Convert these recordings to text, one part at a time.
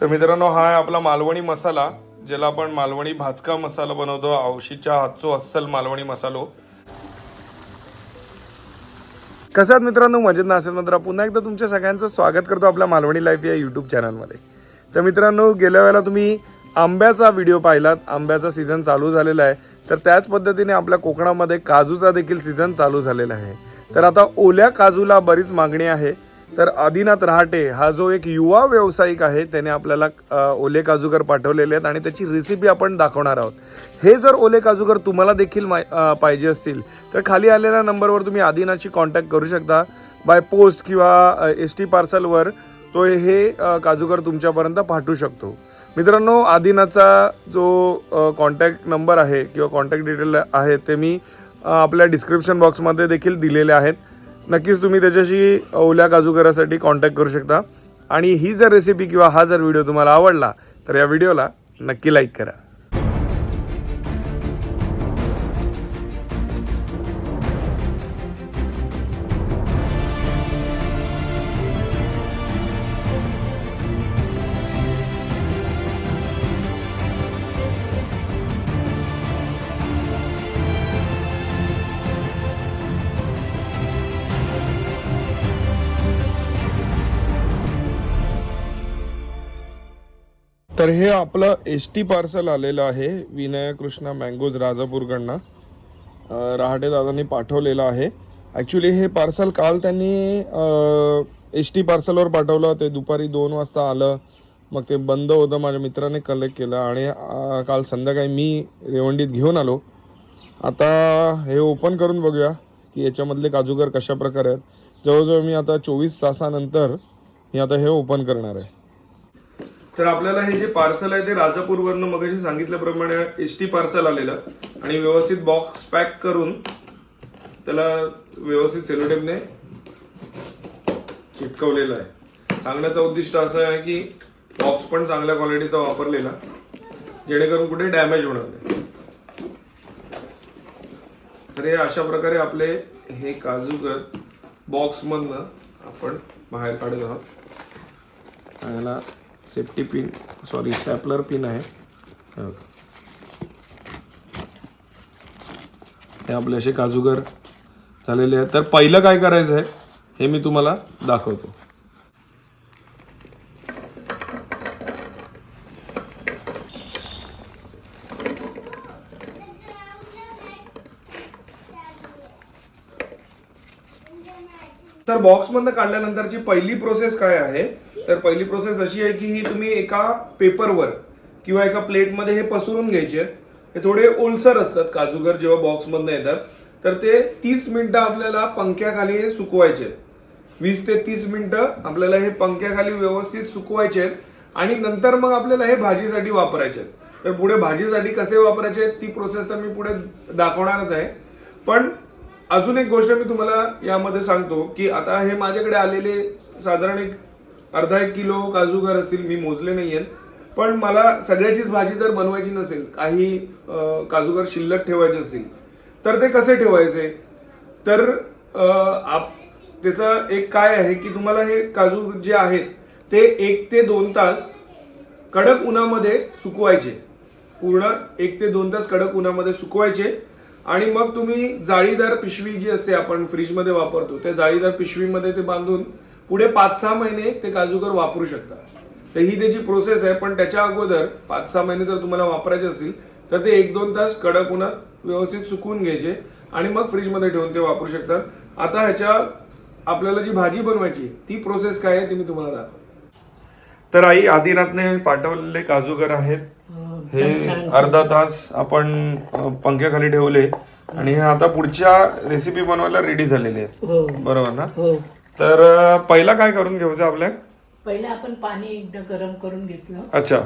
तर मित्रांनो हा आहे आपला मालवणी मसाला ज्याला आपण मालवणी भाजका मसाला बनवतो. औशीच्या हातचो अस्सल मालवणी मसालो. कसं मित्रांनो? मजेत नसेल मात्र पुन्हा एकदा तुमच्या सगळ्यांचं स्वागत करतो आपल्या मालवणी लाईफ या यूट्यूब चॅनलमध्ये तर मित्रांनो गेल्या वेळेला तुम्ही आंब्याचा व्हिडिओ पाहिलात. आंब्याचा सीझन चालू झालेला आहे. तर त्याच पद्धतीने आपल्या कोकणामध्ये काजूचा देखील सीझन चालू झालेला आहे. तर आता ओल्या काजूला बरीच मागणी आहे. तर आदिनाथ रहाटे हा जो एक युवा व्यावसायिक आहे त्याने आपल्याला ओले काजूगर पाठवलेले आहेत आणि त्याची रेसिपी आपण दाखवणार आहोत. हे जर ओले काजूगर तुम्हाला देखील माय पाहिजे असतील तर खाली आलेल्या नंबरवर तुम्ही आदिनाथशी कॉन्टॅक्ट करू शकता. बाय पोस्ट किंवा एस टी पार्सलवर तो हे काजूगर तुमच्यापर्यंत पाठवू शकतो. मित्रांनो आदिनाचा जो कॉन्टॅक्ट नंबर आहे किंवा कॉन्टॅक्ट डिटेल आहे ते मी आपल्या डिस्क्रिप्शन बॉक्समध्ये देखील दिलेले आहेत. नक्कीच तुम्ही त्याच्याशी ओल्या काजूगरासाठी कॉन्टॅक्ट करू शकता. आणि ही जर रेसिपी किंवा हा जर व्हिडिओ तुम्हाला आवडला तर या व्हिडिओला नक्की लाईक करा. तर हे आपलं एस टी पार्सल आलेलं आहे विनय कृष्णा मँगोज राजापूरकडनं. रहाटे दादांनी पाठवलेलं आहे. ॲक्च्युली हे पार्सल काल त्यांनी एस टी पार्सलवर पाठवलं. ते दुपारी दोन वाजता आलं. मग ते बंद होतं. माझ्या मित्राने कलेक्ट केलं. आणि काल संध्याकाळी मी रेवंडीत घेऊन आलो. आता हे ओपन करून बघूया की याच्यामधले काजूगर कशा प्रकारे आहेत. जवळजवळ मी आता चोवीस तासानंतर मी आता हे ओपन करणार आहे. तर आपल्याला हे जे पार्सल आहे ते राजापूरवरनं मगाशी सांगितल्याप्रमाणे एस टी पार्सल आलेलं आणि व्यवस्थित बॉक्स पॅक करून त्याला व्यवस्थित सेलोटेपने चिटकवलेलं आहे. सांगण्याचं उद्दिष्ट असं आहे की बॉक्स पण चांगल्या क्वालिटीचा वापरलेला जेणेकरून कुठे डॅमेज होणार नाही. तर हे अशा प्रकारे आपले हे काजूगर बॉक्समधनं आपण बाहेर काढत आहोत. याला safety pin sorry stapler pin आहे. हे. आपले असे काजूगर झालेले आहेत. तर पहिलं काय करायचं आहे हे मी तुम्हाला दाखवतो. तर बॉक्समधनं काढल्यानंतरची पहिली प्रोसेस काय आहे? तर पहिली प्रोसेस अशी आहे की ही तुम्ही एका पेपरवर किंवा एका प्लेटमध्ये हे पसरून घ्यायचे हे थोडे ओलसर असतात काजूगर जेव्हा बॉक्समधनं येतात तर ते तीस मिनटं आपल्याला पंख्याखाली हे सुकवायचे आहेत. वीस ते तीस मिनटं आपल्याला हे पंख्याखाली व्यवस्थित सुकवायचे आहेत आणि नंतर मग आपल्याला हे भाजीसाठी वापरायचे आहेत. तर पुढे भाजीसाठी कसे वापरायचे आहेत ती प्रोसेस तर मी पुढे दाखवणारच आहे पण अजून एक गोष्ट मी तुम्हाला यामध्ये सांगतो की आता हे माझ्याकडे आलेले साधारण एक अर्धा एक किलो काजूगर असतील मी मोजले नाही आहेत पण मला सगळ्याचीच भाजी जर बनवायची नसेल काही काजूगर शिल्लक ठेवायचे असतील तर ते कसे ठेवायचे? तर आप त्याचं एक काय आहे की तुम्हाला हे काजू जे आहेत ते एक ते दोन तास कडक उन्हामध्ये सुकवायचे. पूर्ण एक ते दोन तास कडक उन्हामध्ये सुकवायचे. आणि मग तुम्ही जाळीदार पिशवी जी असते आपण फ्रीजमध्ये वापरतो त्या जाळीदार पिशवीमध्ये ते बांधून पुढे पाच सहा महिने ते काजूगर वापरू शकता तर ही त्याची प्रोसेस आहे पण त्याच्या अगोदर पाच सहा महिने जर तुम्हाला वापरायचे असतील तर ते एक दोन तास कडक उन्हात व्यवस्थित सुकवून घ्यायचे आणि मग फ्रीजमध्ये ठेवून ते वापरू शकतात. आता ह्याच्या आपल्याला जी भाजी बनवायची ती प्रोसेस काय आहे ती मी तुम्हाला दाखवतो. तर आई आदिनाथने पाठवलेले काजूगर आहेत. हे अर्धा तास आपण पंख्याखाली ठेवले आणि हे आता पुढच्या रेसिपी बनवायला रेडी झालेले आहेत. हो. बरोबर ना? हो. तर पहिला काय करून घ्यायचं आपल्या? पहिलं आपण पाणी एकदा गरम करून घेतलं. अच्छा.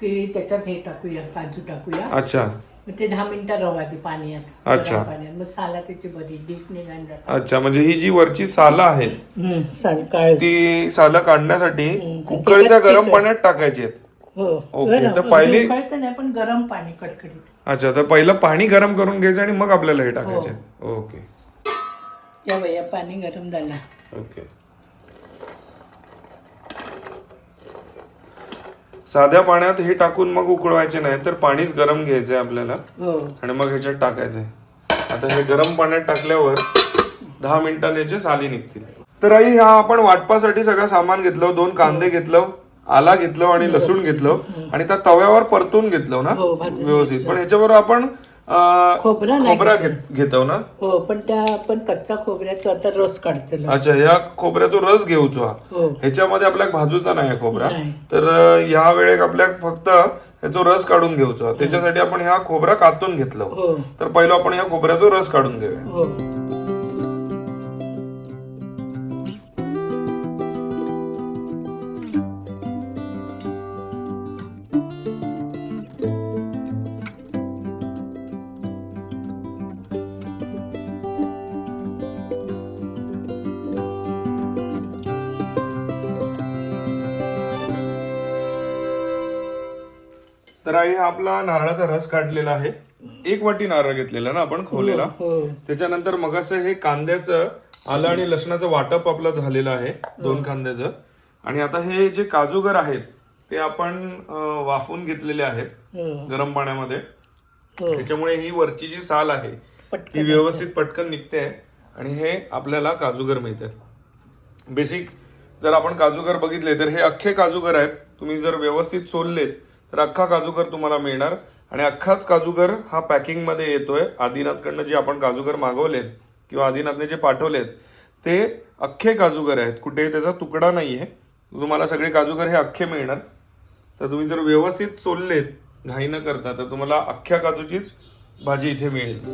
की त्याच्यात हे टाकूया काजू टाकूया. अच्छा. मग ते दहा मिनिटं रवा दे पाण्यात अच्छा. गरम पाण्यात. मग साला त्याची बरी डीप निघान जात अच्छा म्हणजे ही जी वरची सालं आहेत काळ. ती सालं काढण्यासाठी. उकळत्या त्याच्यात गरम. पाण्यात टाकायची आहेत. हो. ओके, गरम. तर पहिले- अगदी उकळतं नाही पण गरम पाणी कडकडीत. अच्छा तर पहिलं पाणी गरम करून घ्यायचं आणि मग आपल्याला हे टाकायचे ओके. या वया पाणी गरम झाला. ओके. साध्या पाण्यात हे टाकून मग उकळवायचे नाही तर पाणीच गरम घ्यायचंय आपल्याला. हो. आणि मग ह्याच्यात टाकायचंय आता हे गरम पाण्यात टाकल्यावर दहा मिनिटांनी याचे साली निघतील. तर आई ह्या आपण वाटपासाठी सगळं सामान घेतलं दोन कांदे घेतलं आला घेतलं आणि लसूण घेतलं आणि त्या तव्यावर परतून घेतलं ना? हो, भाजून व्यवस्थित. पण ह्याच्याबरोबर आपण खोबरं नाही खोबरा घेत- ना? हो पण त्या आपण कच्चा खोबऱ्याचा आता रस काढतलो. अच्छा ह्या खोबऱ्याचा रस घेऊचो हा. हो. ह्याच्यामध्ये आपल्या भाजूचा नाही खोबरा. तर ह्या वेळेक आपल्या फक्त ह्याचा रस काढून घेऊचा त्याच्यासाठी आपण ह्या खोबरा कातून घेतलं. हो. तर पहिलं आपण ह्या खोबऱ्याचा रस काढून घेऊया. तर आई हा आपला नारळाचा रस काढलेला आहे. एक वाटी नारळ घेतलेला ना आपण खोलेला. हो त्याच्यानंतर मग असं हे कांद्याचं आलं आणि लसणाचं वाटप आपलं झालेलं आहे दोन कांद्याचं. आणि आता हे जे काजूगर आहेत ते आपण वाफून घेतलेले आहेत हो. गरम पाण्यामध्ये. हो. त्याच्यामुळे ही वरची जी साल आहे ती व्यवस्थित पटकन निघते आणि हे आपल्याला काजूगर मिळतात. बेसिक जर आपण काजूगर बघितले तर हे अख्खे काजूगर आहेत. तुम्ही जर व्यवस्थित सोललेत तर अख्खा काजूगर तुम्हाला मिळणार. आणि अख्खाच काजूगर हा पॅकिंगमध्ये येतोय. आदिनाथकडनं जे आपण काजूगर मागवलेत किंवा आदिनाथने जे पाठवलेत ते अख्खे काजूगर आहेत. कुठेही त्याचा तुकडा नाहीये. तुम्हाला सगळे काजूगर हे अख्खे मिळणार. तर तुम्ही जर व्यवस्थित सोललेत घाई न करता तर तुम्हाला अख्ख्या काजूचीच भाजी इथे मिळेल.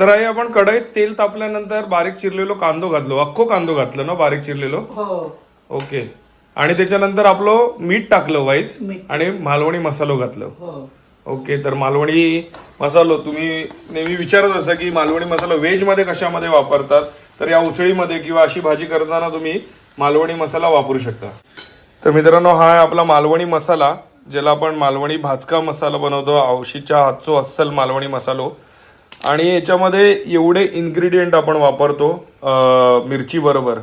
तर आई आपण कढईत तेल तापल्यानंतर बारीक चिरलेलो कांदो घातलो. अख्खो कांदो घातलो ना बारीक चिरलेलो? हो. ओके. आणि त्याच्यानंतर आपलं मीठ टाकलं मीठ. आणि मालवणी मसालो घातलं. हो. ओके तर मालवणी मसालो तुम्ही नेहमी विचारत असा की मालवणी मसाला व्हेजमध्ये कशामध्ये वापरतात? तर या उसळीमध्ये किंवा अशी भाजी करताना तुम्ही मालवणी मसाला वापरू शकता. तर मित्रांनो हा आहे आपला मालवणी मसाला ज्याला आपण मालवणी भाजका मसाला बनवतो. औशीच्या हातचो अस्सल मालवणी मसालो. आणि याच्यामध्ये एवढे इन्ग्रेडियंट आपण वापरतो मिरचीबरोबर. मिरची बरोबर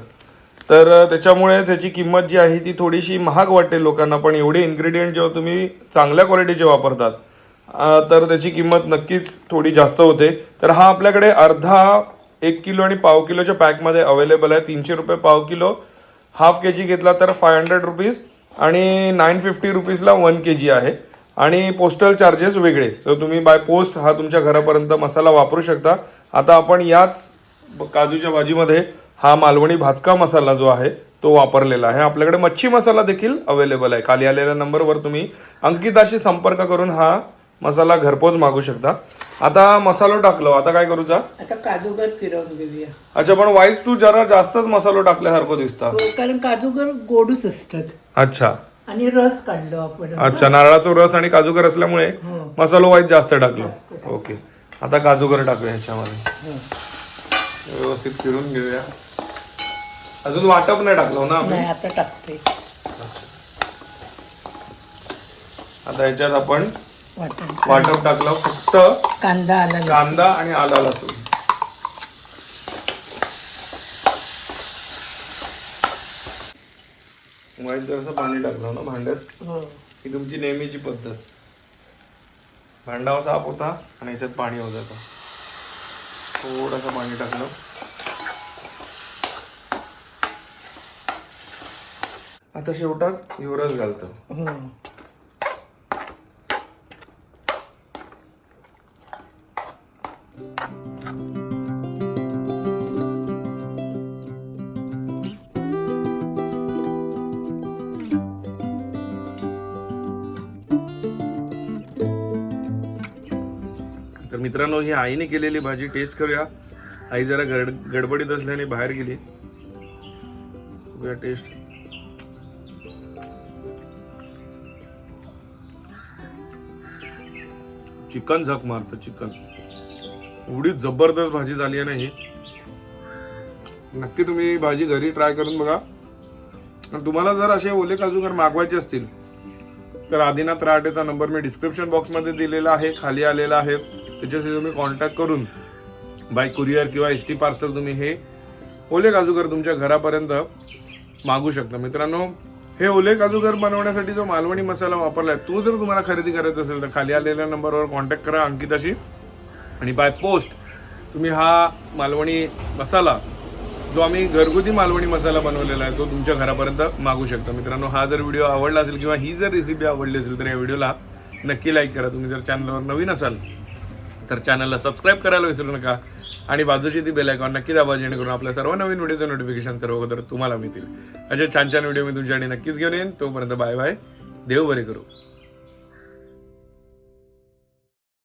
तर त्याच्यामुळे त्याची किंमत जी आहे ती थोडीशी महाग वाटेल लोकांना पण एवढे इन्ग्रेडियंट जेव्हा तुम्ही चांगल्या क्वालिटीचे वापरतात तर त्याची किंमत नक्कीच थोडी जास्त होते. तर हा आपल्याकडे अर्धा एक किलो आणि पाव किलोच्या पॅकमध्ये अवेलेबल आहे. तीनशे रुपये पाव किलो. हाफ के जी घेतला तर फाय हंड्रेड रुपीज आणि नाईन फिफ्टी रुपीजला वन के जी आहे. आणि पोस्टल चार्जेस वेगळे. तर तुम्ही बाय पोस्ट हा तुमच्या घरापर्यंत मसाला वापरू शकता. आता आपण याच काजूच्या भाजीमध्ये हा मालवणी भाजका मसाला जो आहे तो वापरलेला आहे. आपल्याकडे मच्छी मसाला देखील अवेलेबल आहे. खाली आलेल्या नंबरवर तुम्ही अंकिताशी संपर्क करून हा मसाला घरपोच मागू शकता. आता मसालो टाकलो. आता काय करूचा आता काजूगर फिरवून घेऊया. अच्छा पण वाईस तू जरा जास्तच मसालो टाकल्यासारखं दिसता. हो कारण काजूगर गोडूच असतात. अच्छा. आणि रस काढलो आपण. अच्छा नारळाचा रस आणि काजूगर असल्यामुळे हो. मसालो वाईट जास्त टाकलो. जास्त टाकलो. ओके. आता काजूगर टाकूया ह्याच्यामध्ये. हो. व्यवस्थित फिरून घेऊया. अजून वाटप नाही टाकलो ना आम्ही? नाही आता टाकते आता ह्याच्यात आपण वाटण वाटप टाकलं. फक्त कांदा आला. कांदा आणि आला लसूण. वाईट जरासं पाणी टाकलं ना भांड्यात? हो. ही तुमची नेहमीची पद्धत. भांडावा साफ होता आणि याच्यात पाणी होत जातं थोडंसं पाणी टाकलं. आता शेवटात युवरस घालतो. मित्रांनो ही आईने केलेली भाजी टेस्ट करूया. आई जरा गड गडबडीत असल्याने बाहेर गेली. टेस्ट चिकन झक मारतं चिकन. एवढी जबरदस्त भाजी झाली आहे ना ही. नक्की तुम्ही ही भाजी घरी ट्राय करून बघा. आणि तुम्हाला जर असे ओले काजू घर मागवायचे असतील तर आदिनाथ रहाटेचा नंबर मी डिस्क्रिप्शन बॉक्समध्ये दिलेला आहे खाली आलेला आहे. त्याच्याशी तुम्ही कॉन्टॅक्ट करून बाय कुरिअर किंवा एस टी पार्सल तुम्ही हे ओले काजूगर तुमच्या घरापर्यंत मागू शकता. मित्रांनो हे ओले काजूगर बनवण्यासाठी जो मालवणी मसाला वापरला आहे तो जर तुम्हाला खरेदी करायचा असेल तर खाली आलेल्या नंबरवर कॉन्टॅक्ट करा अंकिताशी. आणि बाय पोस्ट तुम्ही हा मालवणी मसाला जो आम्ही घरगुती मालवणी मसाला बनवलेला आहे तो तुमच्या घरापर्यंत मागू शकता. मित्रांनो हा जर व्हिडिओ आवडला असेल किंवा ही जर रेसिपी आवडली असेल तर या व्हिडिओला नक्की लाईक करा. तुम्ही जर चॅनलवर नवीन असाल तर चॅनलला सबस्क्राईब करायला विसरू नका. आणि बाजूची ती बेल आयकॉन नक्की दाबा जेणेकरून आपल्या सर्व नवीन व्हिडिओचं नोटिफिकेशन सर्व अगोदर तुम्हाला मिळतील. असे छान छान व्हिडिओ मी तुमच्यासाठी नक्कीच घेऊन येईन. तोपर्यंत बाय बाय देव बरे करू.